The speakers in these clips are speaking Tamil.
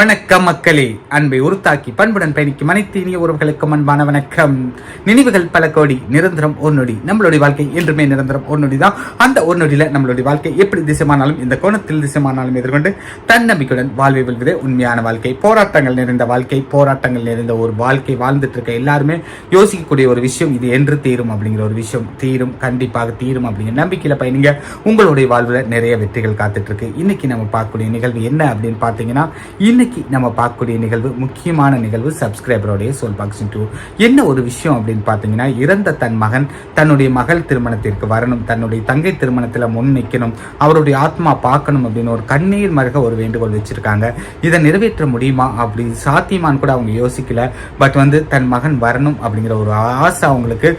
வணக்க மக்களே. அன்பை உருத்தாக்கி பண்புடன் பயணிக்கும் அனைத்து இனிய உறவுகளுக்கும் அன்பான வணக்கம். நினைவுகள் பல கோடி நிரந்தரம் ஒரு நொடி. நம்மளுடைய வாழ்க்கை என்றுமே நிரந்தரம் ஒரு நொடி தான். அந்த ஒரு நம்மளுடைய வாழ்க்கை எப்படி திசைமானாலும் இந்த கோணத்தில் திசைமானாலும் எதிர்கொண்டு தன்னம்பிக்கையுடன் வாழ்வை வெல்வதே உண்மையான வாழ்க்கை. போராட்டங்கள் நிறைந்த வாழ்க்கை போராட்டங்கள் நிறைந்த ஒரு வாழ்க்கை வாழ்ந்துட்டு இருக்க எல்லாருமே யோசிக்கக்கூடிய ஒரு விஷயம் இது என்று தீரும் அப்படிங்கிற ஒரு விஷயம் தீரும் கண்டிப்பாக தீரும் அப்படிங்கிற நம்பிக்கையில பயணிங்க. உங்களுடைய வாழ்வுல நிறைய வெற்றிகள் காத்துட்டு இருக்கு இன்னைக்கு நம்ம பார்க்கக்கூடிய நிகழ்வு என்ன அப்படின்னு பார்த்தீங்கன்னா இன்னைக்கு நம்ம பார்க்கக்கூடிய நிகழ்வு முக்கியமான நிகழ்வு சப்ஸ்கிரைபருடைய சோல் பாக்ஸிங் டூ என்ன ஒரு விஷயம் அப்படின்னு பார்த்தீங்கன்னா இறந்த தன் மகன் தன்னுடைய மகள் திருமணத்திற்கு வரணும் தன்னுடைய தங்கை திருமணத்தில் முன் நிற்கணும் அவருடைய ஆத்மா பார்க்கணும் அப்படின்னு ஒரு கண்ணீர் மருக ஒரு வேண்டுகோள் வச்சிருக்காங்க. இதை நிறைவேற்ற முடியுமா அப்படி சாத்தியமான்னு கூட அவங்க யோசிக்கல. பட் வந்து தன் மகன் வரணும் அப்படிங்கிற ஒரு ஆசை அவங்களுக்கு.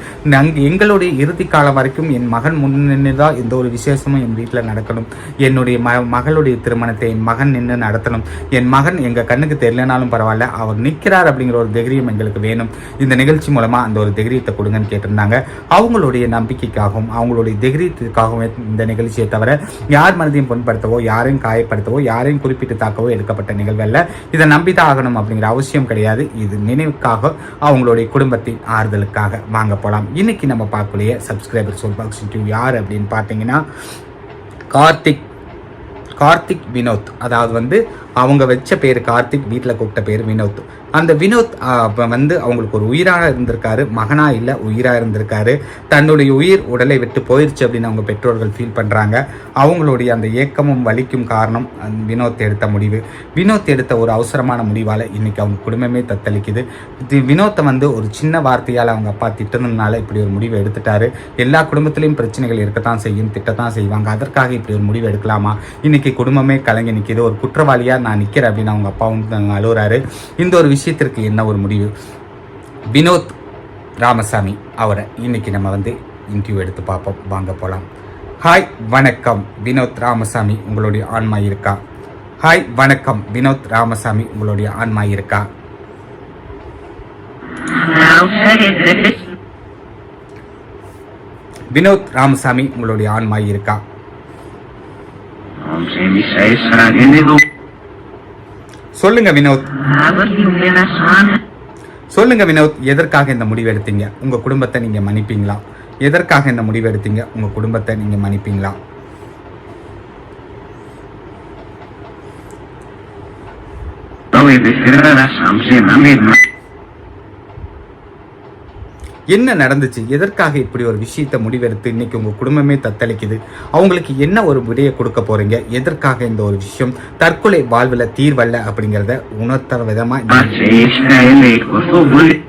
எங்களுடைய இறுதி காலம் வரைக்கும் என் மகன் முன்னின்று தான் எந்த ஒரு விசேஷமும் என் வீட்டில் நடக்கணும். என்னுடைய ம மகளுடைய திருமணத்தை என் மகன் நின்று நடத்தணும். என் மகன் எங்கள் கண்ணுக்கு தெரியலனாலும் பரவாயில்ல. அவர் நிற்கிறார் அப்படிங்கிற ஒரு தைரியம் எங்களுக்கு வேணும். இந்த நிகழ்ச்சி மூலமாக அந்த ஒரு தைரியத்தை கொடுங்கன்னு கேட்டிருந்தாங்க. அவங்களுடைய நம்பிக்கைக்காகவும் அவங்களுடைய தைரியத்துக்காகவும் இந்த நிகழ்ச்சியை தவிர யார் மனதையும் புண்படுத்தவோ யாரையும் காயப்படுத்தவோ யாரையும் குறிப்பிட்டு தாக்கவோ எடுக்கப்பட்ட நிகழ்வு அல்ல. இதை நம்பி தான் ஆகணும் அப்படிங்கிற அவசியம் கிடையாது. இது நினைவுக்காக அவங்களுடைய குடும்பத்தின் ஆறுதலுக்காக. வாங்க போகலாம் இன்னைக்கு நம்ம பார்க்கக்கூடிய சப்ஸ்கிரைபர் சோல் பாக்ஸ் யார் அப்படின்னு பார்த்தீங்கன்னா கார்த்திக் கார்த்திக் வினோத். அதாவது வந்து அவங்க வச்ச பேர் கார்த்திக் வீட்டில் கூப்பிட்ட பேர் வினோத். அந்த வினோத் வந்து அவங்களுக்கு ஒரு உயிராக இருந்திருக்காரு. மகனாக இல்லை உயிராக இருந்திருக்காரு. தன்னுடைய உயிர் உடலை விட்டு போயிடுச்சு அப்படின்னு அவங்க பெற்றோர்கள் ஃபீல் பண்ணுறாங்க அவங்களுடைய அந்த ஏக்கமும் வலிக்கும் காரணம் அந்த வினோத் எடுத்த முடிவு. வினோத் எடுத்த ஒரு அவசரமான முடிவால் இன்னைக்கு அவங்க குடும்பமே தத்தளிக்குது. வினோத்தை வந்து ஒரு சின்ன வார்த்தையால் அவங்க அப்பா திட்டுனதுனால இப்படி ஒரு முடிவு எடுத்துட்டாரு. எல்லா குடும்பத்திலையும் பிரச்சனைகள் இருக்கத்தான் செய்யும் திட்டத்தான் செய்வாங்க. அதற்காக இப்படி ஒரு முடிவு எடுக்கலாமா? இன்னைக்கு குடும்பமே கலங்கி நிற்கிது ஒரு குற்றவாளியாக நான் நிற்கிறேன் அப்படின்னு அவங்க அப்பாவும் அழுகிறாரு இந்த ஒரு விஷயம் விஷயத்திற்கு என்ன ஒரு முடிவு? வினோத் ராமசாமி அவரை இன்னைக்கு நம்ம வந்து இன்டர்வியூ எடுத்து பார்ப்போம். வாங்க போகலாம் ஹாய் வணக்கம். வினோத் ராமசாமி உங்களுடைய ஆன்மா இருக்கா? ஹாய் வணக்கம். வினோத் ராமசாமி உங்களுடைய ஆன்மா இருக்கா? வினோத் ராமசாமி உங்களுடைய ஆன்மா இருக்கா? சொல்லுங்க வினோத். சொல்லுங்க வினோத் எதற்காக இந்த முடிவு எடுத்தீங்க? உங்க குடும்பத்தை நீங்க மன்னிப்பீங்களா? எதற்காக இந்த முடிவு எடுத்தீங்க? உங்க குடும்பத்தை நீங்க மன்னிப்பீங்களா? dove definirà Samsung Amir என்ன நடந்துச்சு? எதற்காக இப்படி ஒரு விஷயத்தை முடிவெடுத்து இன்னைக்கு உங்க குடும்பமே தத்தளிக்குது? அவங்களுக்கு என்ன ஒரு விடையை கொடுக்க போறீங்க? எதற்காக இந்த ஒரு விஷயம்? தற்கொலை வாழ்வுல தீர்வல்ல அப்படிங்கறத உணர்த்துற விதமா இந்த ma se Israele questo vuole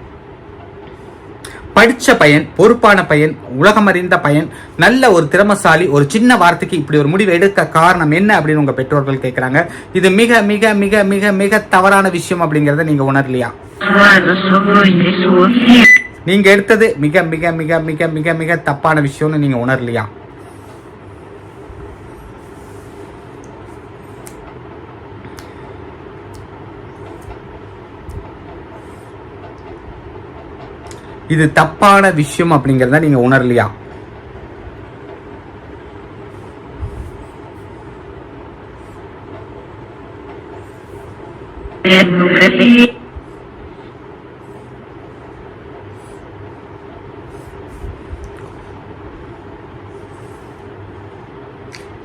படிச்ச பையன் பொறுப்பான பையன் உலகமறிந்த பையன் நல்ல ஒரு திறமசாலி ஒரு சின்ன வார்த்தைக்கு இப்படி ஒரு முடிவு எடுக்க காரணம் என்ன அப்படின்னு உங்க பெற்றோர்கள் கேட்கறாங்க இது மிக மிக மிக மிக மிக தவறான விஷயம் அப்படிங்கறத நீங்க உணரலையா? நீங்க எடுத்தது மிக மிக மிக மிக மிக மிக தப்பான விஷயம்னு நீங்க உணரலையா? இது தப்பான விஷயம் அப்படிங்கறத நீங்க உணரலையா?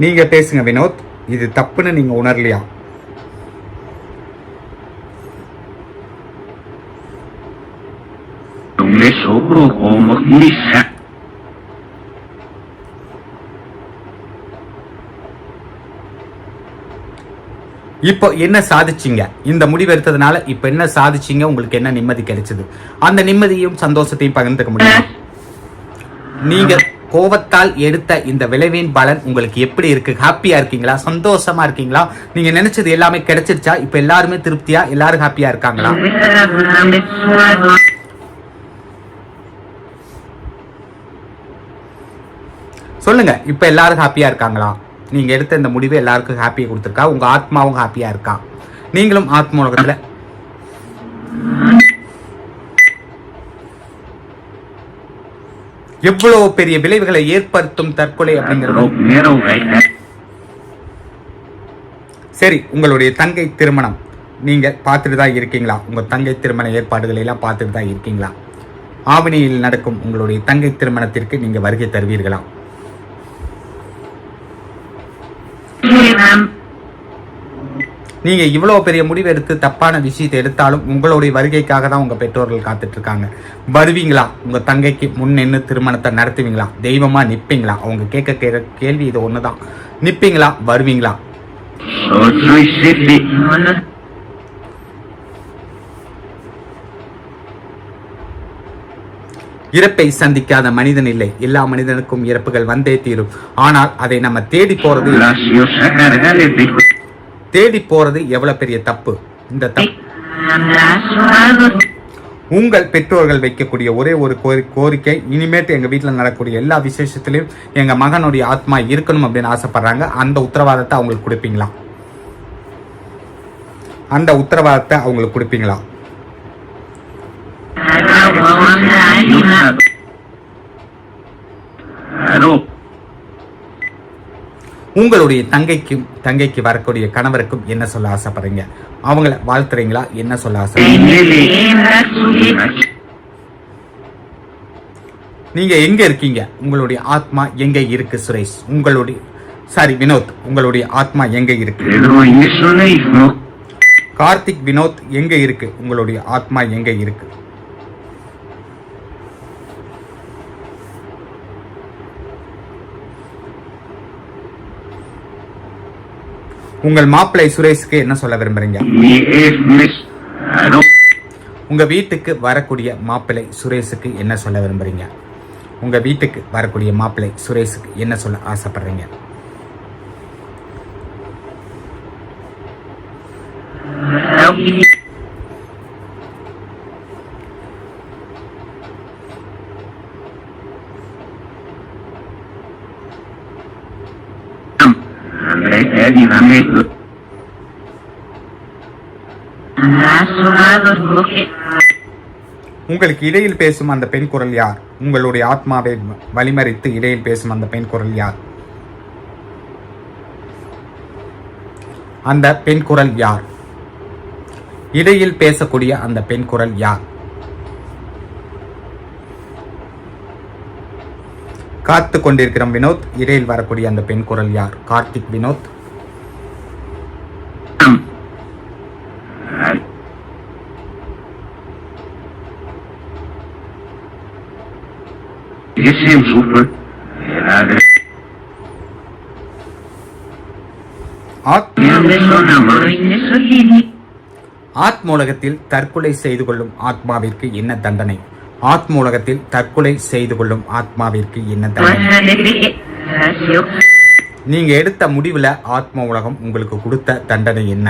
நீங்க பேசுங்க வினோத். இது தப்புன்னு நீங்க உணரலையா? இப்போ என்ன சாதிச்சீங்க? இந்த முடிவு எடுத்ததுனால இப்போ என்ன சாதிச்சீங்க? உங்களுக்கு என்ன நிம்மதி கிடைச்சது? அந்த நிம்மதியும் சந்தோஷத்தையும் பகிர்ந்துக்க முடியுமா? நீங்க கோபத்தால் எடுத்த இந்த விளைவின் பலன் உங்களுக்கு எப்படி இருக்கு? ஹாப்பியா இருக்கீங்களா? சந்தோஷமா இருக்கீங்களா? நீங்க நினைச்சது எல்லாமே கிடைச்சிருச்சா? இப்ப எல்லாருமே திருப்தியா? எல்லாரும் ஹாப்பியா இருக்காங்களா? சொல்லுங்க. இப்ப எல்லாரும் ஹாப்பியா இருக்காங்களா? நீங்க எடுத்த இந்த முடிவு எல்லாருக்கும் ஹாப்பியை கொடுத்துருக்கா? உங்க ஆத்மாவும் ஹாப்பியா இருக்கா? நீங்களும் ஆத்ம உலகத்துல எவ்வளவு பெரிய விளைவுகளை ஏற்படுத்தும் தற்கொலை அப்படிங்கிறது சரி உங்களுடைய தங்கை திருமணம். நீங்க பார்த்துட்டு தான் இருக்கீங்களா? உங்க தங்கை திருமண ஏற்பாடுகளை எல்லாம் பார்த்துட்டு தான் இருக்கீங்களா? ஆவணியில் நடக்கும் உங்களுடைய தங்கை திருமணத்திற்கு நீங்க வருகை தருவீர்களா? நீங்க இவ்வளவு பெரிய முடிவு எடுத்து தப்பான விஷயத்தை எடுத்தாலும் உங்களுடைய வருகைக்காக தான் உங்க பெற்றோர்கள் காத்துட்டு இருக்காங்க வருவீங்களா? உங்க தங்கைக்கு முன் நின்று திருமணத்தை நடத்துவீங்களா? தெய்வமா நிப்பீங்களா? அவங்க கேட்க கேட்க கேள்வி இது ஒண்ணுதான். நிப்பீங்களா? வருவீங்களா? இறப்பை சந்திக்காத மனிதன் இல்லை. எல்லா மனிதனுக்கும் இறப்புகள் வந்தே தீரும். ஆனால் அதை நம்ம தேடி போறது தேடி போறது எவ்வளவு பெரிய தப்பு? இந்த தப்பு. உங்கள் பெற்றோர்கள் வைக்கக்கூடிய ஒரே ஒரு கோரி- கோரிக்கை இனிமேட்டு எங்கள் வீட்டில் நடக்கக்கூடிய எல்லா விசேஷத்திலையும் எங்கள் மகனுடைய ஆத்மா இருக்கணும் அப்படின்னு ஆசைப்படுறாங்க. அந்த உத்தரவாதத்தை அவங்களுக்கு கொடுப்பீங்களா? அந்த உத்தரவாதத்தை அவங்களுக்கு கொடுப்பீங்களா? Claro. உங்களுடைய தங்கைக்கும் தங்கைக்கு வரக்கூடிய கணவருக்கும் என்ன சொல்ல ஆசைப்படுறீங்க? அவங்கள வாழ்த்துறீங்களா? என்ன சொல்ல ஆசை நீங்க எங்க இருக்கீங்க? உங்களுடைய ஆத்மா எங்க இருக்கு சுரேஷ்? உங்களுடைய சாரி வினோத் உங்களுடைய ஆத்மா எங்க இருக்கு. கார்த்திக் வினோத் எங்க இருக்கு? உங்களுடைய ஆத்மா எங்க இருக்கு? உங்கள் மாப்பிள்ளை சுரேஷுக்கு என்ன சொல்ல விரும்புறீங்க. உங்க வீட்டுக்கு வரக்கூடிய மாப்பிள்ளை சுரேஷுக்கு என்ன சொல்ல விரும்புறீங்க? உங்க வீட்டுக்கு வரக்கூடிய மாப்பிள்ளை சுரேஷுக்கு என்ன சொல்ல ஆசைப்படுறீங்க? André, Eddie, உங்களுக்கு இடையில் பேசும் அந்த பெண் குரல் யார்? உங்களுடைய ஆத்மாவை வழிமறித்து இடையில் பேசும் அந்த பெண் குரல் யார்? அந்த பெண் குரல் யார்? இடையில் பேசக்கூடிய அந்த பெண் குரல் யார்? காத்து கொண்டிருக்கிறோம் வினோத் இடையில் வரக்கூடிய அந்த பெண் குரல் யார்? கார்த்திக் வினோத். De. ஆத் ஆத்மூலகத்தில் தற்கொலை செய்து கொள்ளும் ஆத்மாவிற்கு என்ன தண்டனை? ஆத்மூலகத்தில் தற்கொலை செய்து கொள்ளும் ஆத்மாவிற்கு என்ன தண்டனை? நீங்கள் எடுத்த முடிவில் ஆத்ம உலகம் உங்களுக்கு கொடுத்த தண்டனை என்ன?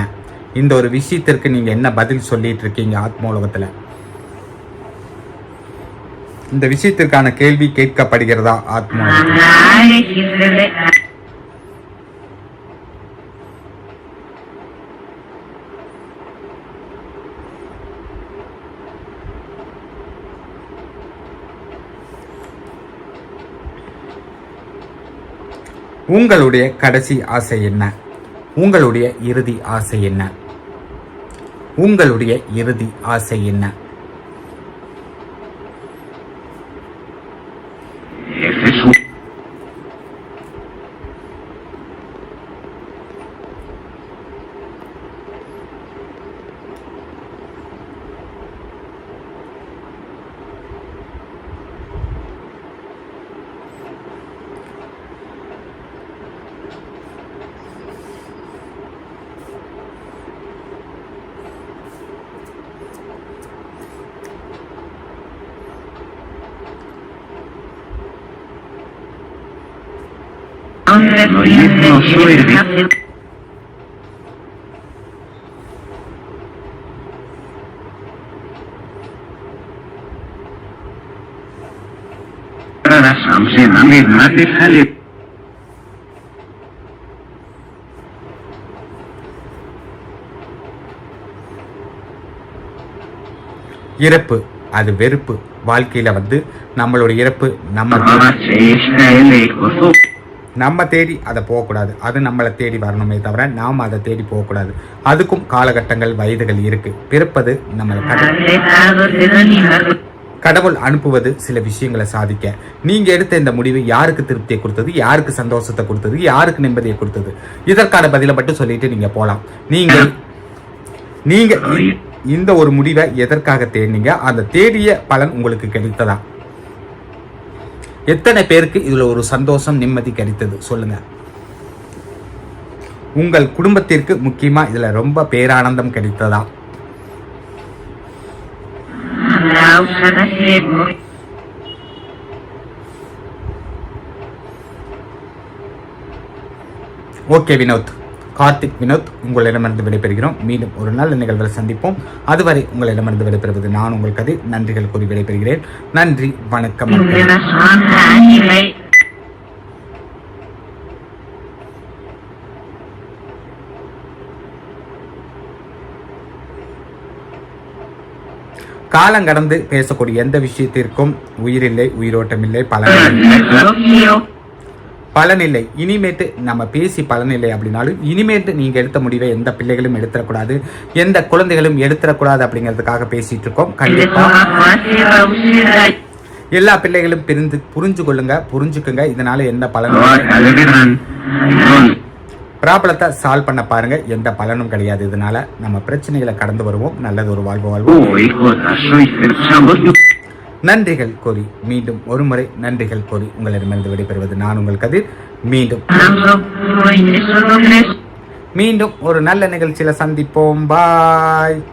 இந்த ஒரு விஷயத்திற்கு நீங்கள் என்ன பதில் சொல்லிட்டு இருக்கீங்க ஆத்ம உலகத்தில்? இந்த விஷயத்திற்கான கேள்வி கேட்கப்படுகிறதா ஆத்ம உங்களுடைய கடைசி ஆசை என்ன? உங்களுடைய இறுதி ஆசை என்ன? உங்களுடைய இறுதி ஆசை என்ன? No, yo no soy el- Para Samse Mami Mate Sale. இறப்பு அது வெறுப்பு வாழ்க்கையில வந்து நம்மளோட இறப்பு நம்ம நம்ம தேடி அதை போகக்கூடாது. அது நம்மளை தேடி வரணுமே தவிர நாம் அதை தேடி போகக்கூடாது. அதுக்கும் காலகட்டங்கள் வயதுகள் இருக்கு. பிறப்பது நம்மளை கடவுள். கடவுள் அனுப்புவது சில விஷயங்களை சாதிக்க. நீங்க எடுத்த இந்த முடிவு யாருக்கு திருப்தியை கொடுத்தது? யாருக்கு சந்தோஷத்தை கொடுத்தது? யாருக்கு நிம்மதியை கொடுத்தது? இதற்கான பதிலை மட்டும் சொல்லிட்டு நீங்க போலாம். நீங்க நீங்க இந்த ஒரு முடிவை எதற்காக தேடினீங்க? அந்த தேடிய பலன் உங்களுக்கு கிடைத்ததா? எத்தனை பேருக்கு இதில் ஒரு சந்தோஷம் நிம்மதி கிடைத்தது? சொல்லுங்க. உங்கள் குடும்பத்திற்கு முக்கியமா இதில் ரொம்ப பேரானந்தம் கிடைத்ததா? ஓகே வினோத். கார்த்திக் வினோத் உங்களிடமிருந்து விடைபெறுகிறோம். மீண்டும் ஒரு நல்ல நிகழ்வில் சந்திப்போம். அதுவரை உங்களிடமிருந்து விடைபெறுவது நான் உங்கள் கதை நன்றிகள் கூறி விடைபெறுகிறேன். நன்றி வணக்கம் காலம் கடந்து பேசக்கூடிய எந்த விஷயத்திற்கும் உயிரில்லை உயிரோட்டமில்லை பல பலனில்லை. இனிமேட்டு நம்ம பேசி பலனில்லை அப்படின்னாலும் இனிமேட்டு நீங்க எடுத்த முடிவை எந்த பிள்ளைகளும் எடுத்துடக்கூடாது எந்த குழந்தைகளும் எடுத்துடக்கூடாது அப்படிங்கிறதுக்காக பேசிட்டு இருக்கோம் கண்டிப்பா. எல்லா பிள்ளைகளும் பிரிந்து புரிஞ்சு கொள்ளுங்க புரிஞ்சுக்குங்க. இதனால எந்த பலனும். ப்ராப்ளத்தை சால்வ் பண்ண பாருங்க. எந்த பலனும் கிடையாது. இதனால நம்ம பிரச்சனைகளை கடந்து வருவோம். நல்லது ஒரு வாழ்வு வாழ்வோம். நன்றிகள் கூறி மீண்டும் ஒருமுறை நன்றிகள் கூறி உங்களிடமிருந்து விடைபெறுவது நான் உங்கள் கதிர். மீண்டும் மீண்டும் ஒரு நல்ல நிகழ்ச்சியில சந்திப்போம். பாய்